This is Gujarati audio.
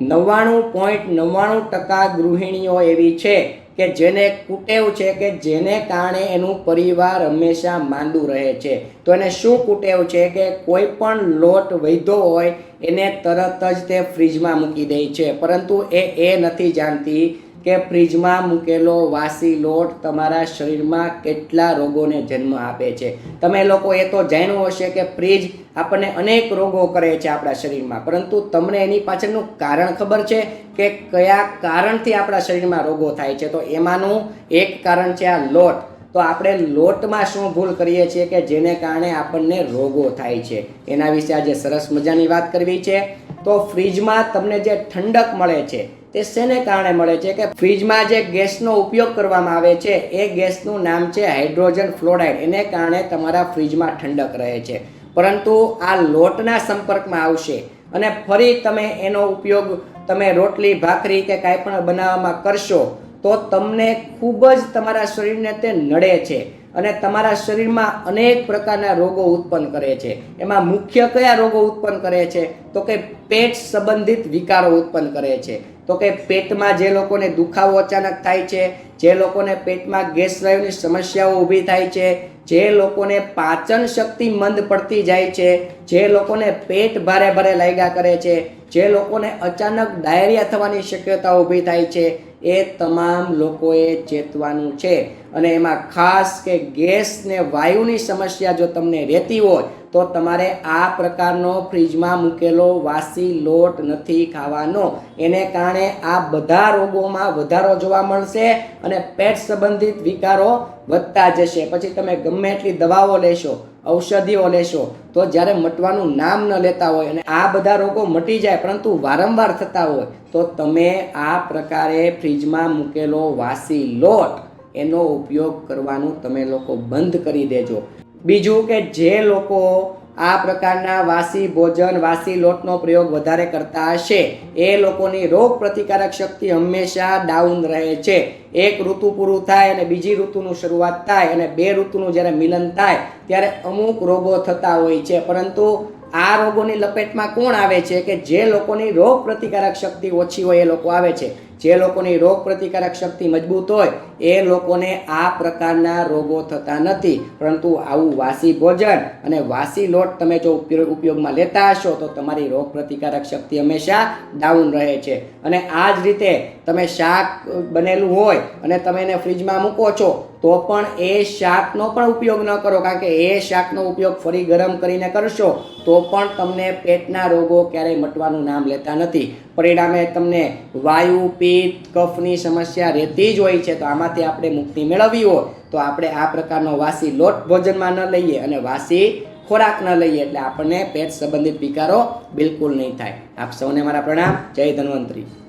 નવ્વાણું પોઈન્ટ નવ્વાણું ટકા ગૃહિણીઓ એવી છે કે જેને કુટેવ છે કે જેને કારણે એનું પરિવાર હંમેશા માંદું રહે છે. તો એને શું કુટેવ છે કે કોઈ પણ લોટ વૈધો હોય એને તરત જ તે ફ્રીજમાં મૂકી દે છે. પરંતુ એ એ નથી જાણતી કે ફ્રીજમાં મૂકેલો વાસી લોટ તમારા શરીરમાં કેટલા રોગોને જન્મ આપે છે? તમે લોકો એ તો જાણ્યું હશે કે ફ્રીજ આપણને અનેક રોગો કરે છે આપણા શરીરમાં. પરંતુ તમને એની પાછળનું કારણ ખબર છે કે કયા કારણથી આપણા શરીરમાં રોગો થાય છે? તો એમાંનું એક કારણ છે આ લોટ. તો આપણે લોટમાં શું ભૂલ કરીએ છીએ કે જેને કારણે આપણને રોગો થાય છે? એના વિશે આજે સરસ મજાની વાત કરવી છે. તો ફ્રીજમાં તમને જે ઠંડક મળે છે, તે શેને કારણે મળે છે કે ફ્રીજમાં જે ગેસનો ઉપયોગ કરવામાં આવે છે, એ ગેસનું નામ છે હાઇડ્રોજન ફ્લોરાઇડ. એને કારણે તમારા ફ્રીજમાં ઠંડક રહે છે. પરંતુ આ લોટના સંપર્કમાં આવશે અને ફરી તમે એનો ઉપયોગ તમે રોટલી, ભાખરી કે કાંઈ પણ બનાવવામાં કરશો, તો તમને ખૂબ જ તમારા શરીરને તે નડે છે. અને તમારા શરીરમાં અનેક પ્રકારના રોગો ઉત્પન્ન કરે છે. એમાં મુખ્ય કયા રોગો ઉત્પન્ન કરે છે? તો કે પેટ સંબંધિત વિકારો ઉત્પન્ન કરે છે. તો કે પેટમાં જે લોકોને દુખાવો અચાનક થાય છે, જે લોકોને પેટમાં ગેસ સ્રાવની સમસ્યાઓ ઊભી થાય છે જે લોકોને પાચન શક્તિ મંદ પડતી જાય છે, જે લોકોને પેટ ભારે ભારે લાગ્યા કરે છે, જે લોકોને અચાનક ડાયરિયા થવાની શક્યતા ઊભી થાય છે, એ તમામ લોકોએ ચેતવાનું છે. અને એમાં ખાસ કે ગેસ ને વાયુની સમસ્યા જો તમને રહેતી હોય, તો તમારે આ પ્રકારનો ફ્રીજમાં મૂકેલો વાસી લોટ નથી ખાવાનો. એને કારણે આ બધા રોગોમાં વધારો જોવા મળશે અને પેટ સંબંધિત વિકારો વધતા જશે. પછી તમે ગમે એટલી દવાઓ લેશો, ઔષધિઓ લેશો, તો જ્યારે મટવાનું નામ ન લેતા હોય અને આ બધા રોગો મટી જાય, પરંતુ વારંવાર થતા હોય, તો તમે આ પ્રકારે ફ્રીજમાં મૂકેલો વાસી લોટ, એનો ઉપયોગ કરવાનું તમે લોકો બંધ કરી દેજો. બીજું કે જે લોકો આ પ્રકારના વાસી ભોજન, વાસી લોટનો પ્રયોગ વધારે કરતા હશે. એ લોકોની રોગ પ્રતિકારક શક્તિ હંમેશા ડાઉન રહે છે. એક ઋતુ પૂરું થાય અને બીજી ઋતુનું શરૂઆત થાય અને બે ઋતુનું જ્યારે મિલન થાય, ત્યારે અમુક રોગો થતા હોય છે. પરંતુ આ રોગોની લપેટમાં કોણ આવે છે કે જે લોકોની રોગ પ્રતિકારક શક્તિ ઓછી હોય એ લોકો આવે છે? જે લોકોની રોગ પ્રતિકારક શક્તિ મજબૂત હોય, એ લોકોને આ પ્રકારના રોગો થતા નથી. પરંતુ આવું વાસી ભોજન અને વાસી લોટ તમે જો ઉપયોગ, ઉપયોગમાં લેતા હશો, તો તમારી રોગ પ્રતિકારક શક્તિ હંમેશા ડાઉન રહે છે. અને આ જ રીતે તમે શાક બનેલું હોય અને તમે એને ફ્રીજમાં મૂકો છો, તો પણ એ શાકનો પણ ઉપયોગ ન કરો. કારણ કે એ શાકનો ઉપયોગ ફરી ગરમ કરીને કરશો, તો પણ તમને પેટના રોગો ક્યારેય મટવાનું નામ લેતા નથી. પરિણામે તમને વાયુ, પિત્ત, કફની સમસ્યા રહેતી જ હોય છે, તો આમાંથી આપણે મુક્તિ મેળવવી હોય, તો આપણે આ પ્રકારનો વાસી લોટ ભોજનમાં ન લઈએ અને વાસી ખોરાક ન લઈએ, એટલે આપણને પેટ સંબંધિત વિકારો બિલકુલ નહીં થાય. આપ સૌને મારા પ્રણામ. જય ધન્વંતરી.